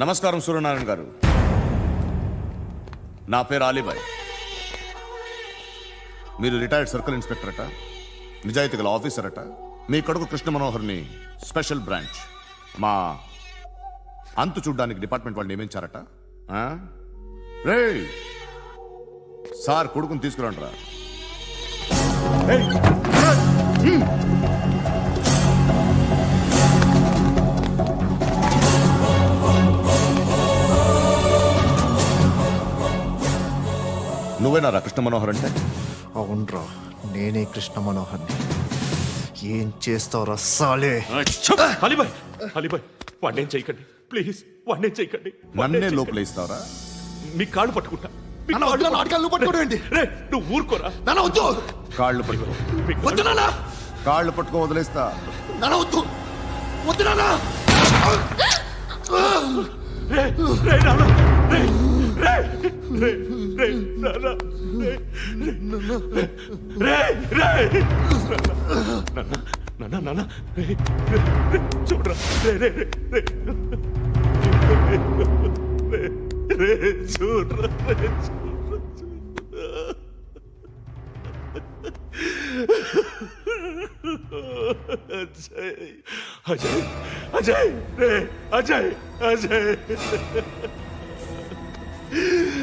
నమస్కారం సూర్యనారాయణ గారు. నా పేరు ఆలీబాయ్. మీరు రిటైర్డ్ సర్కిల్ ఇన్స్పెక్టర్ అట నిజాయితీ గల ఆఫీసర్ అట. మీ కొడుకు కృష్ణ మనోహర్ని స్పెషల్ బ్రాంచ్ మా అంతు చూడ్డానికి డిపార్ట్మెంట్ వాళ్ళు నియమించారట. రే రేయ్! సార్ కొడుకుని తీసుకురండి రా. నువ్వేనా రా కృష్ణ మనోహర్ అంటే? అవునరా నేనే కృష్ణ మనోహర్ని. ఏం చేస్తావురా సాలే? అలీబాయ్ అలీబాయ్ వాడినేం చేయకండి. ప్లీజ్ వాడినేం చేయకండి. నన్నే. లోపల ఇస్తావరా? మీ కాళ్ళు పట్టుకుంటా. మీ నాన్న, వద్దు నాన్న, కాళ్ళు పట్టుకోవడం ఏంటి? రే నువ్వు ఊరుకోరా. నాన్న వద్దు! కాళ్ళు పట్టుకో. మీ వద్దు నాన్న! కాళ్ళు పట్టుకో వదిలేస్తా. నాన్న వద్దు! వద్దు నాన్న! రే రే నాన్న రే చూడరా చూడరా Ajay Ajay Ajay Ajay Ajay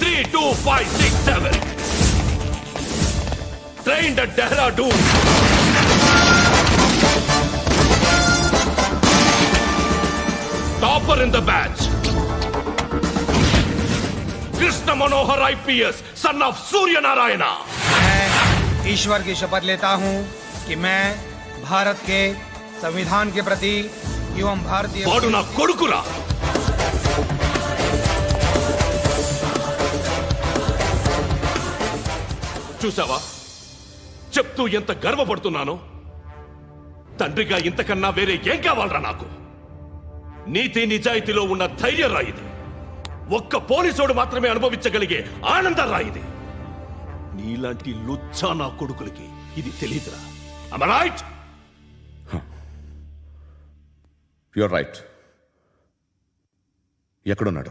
three two five six seven. Trained at Dehradun. Topper in the batch. Krishna Manohar IPS, son of Surya Narayana. मैं ईश्वर की शपथ लेता हूँ कि मैं भारत के संविधान के प्रति एवं भारतीय చూసావా? చెప్తూ ఎంత గర్వపడుతున్నానో? తండ్రిగా ఇంతకన్నా వేరే ఏం కావాలరా నాకు? నీతి నిజాయితీలో ఉన్న ధైర్యం రా ఇది. ఒక్క పోలీసోడు మాత్రమే అనుభవించగలిగే ఆనందం రా ఇది. నీలాంటి లుచ్చా నా కొడుకులకి ఇది తెలియదురా. రైట్ యువర్ రైట్ ఎక్కడున్నాడు?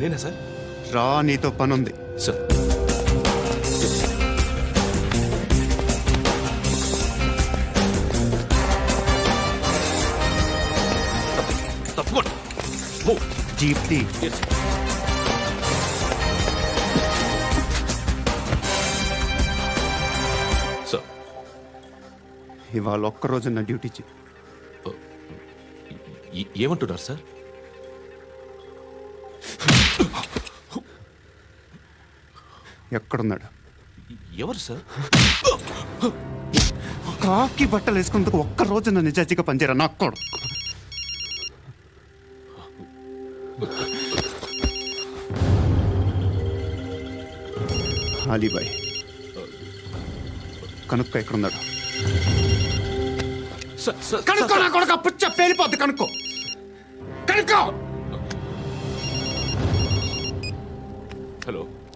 నేనా సార్? రా నీతో పని ఉంది సార్. తప్పకుండా. ఓ జీప్తి. Yes sir. ఇవాళ ఒక్కరోజు నా డ్యూటీ చే ఏమంటున్నారు సార్? ఎక్కడున్నాడు? ఎవరు సార్? కాకి బట్టలు వేసుకున్నందుకు ఒక్క రోజు నా నిజాజీగా పనిచేయరా నాకు కొడుకు. అలీబాయ్ కనుక్క ఎక్కడున్నాడు? కనుక్కో నా కొడుకు పుచ్చ పేలిపోద్ది కనుక్కో. కనుక్కో! హలో.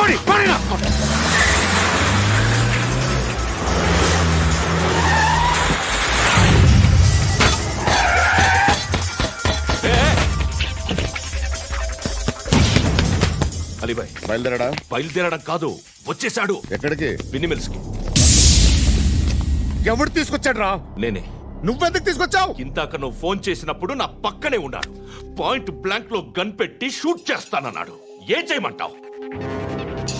పడి పడి నా కొడుకు. అలీబాయ్ బయలుదేరాడా? బయలుదేరడం కాదు వచ్చేశాడు. ఎక్కడికి? బిన్ని మిల్స్కి. ఎవడు తీసుకొచ్చాడు రా నేనే. నువ్వెందుకు తీసుకొచ్చావు? ఇందాక నువ్వు ఫోన్ చేసినప్పుడు నా పక్కనే ఉన్నాడు. పాయింట్ బ్లాంక్లో గన్ పెట్టి షూట్ చేస్తానన్నాడు. ఏం చేయమంటావు?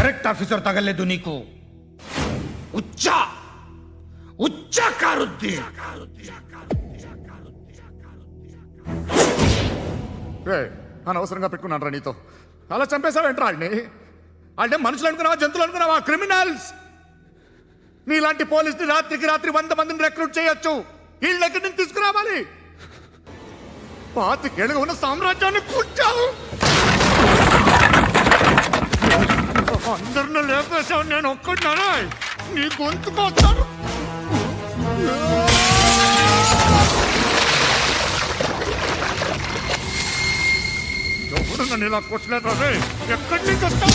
కరెక్ట్ ఆఫీసర్ తగలేదు నీకు. ఉచ్చ! ఉచ్చ కారుద్ది! అనవసరంగా పెట్టుకున్నాను రా నీతో. అలా చంపేశావేంట్రా ఆడిని? అంటే మనుషులు అనుకున్నావా జంతువులు అనుకున్నావా క్రిమినల్స్ నీలాంటి పోలీసుని రాత్రికి రాత్రి వంద మందిని రిక్రూట్ చేయొచ్చు. వీళ్ళ దగ్గర నుంచి తీసుకురావాలి. పాతికేళ్ళుగా ఉన్న సామ్రాజ్యాన్ని కూర్చావు అందరిని లేపేశావు నేను ఒక్కడినారా నీ గొంతుకొస్తాను ఎవరు నన్ను ఇలా కొట్టలేదు రే. ఎక్కడి నుంచి వస్తావు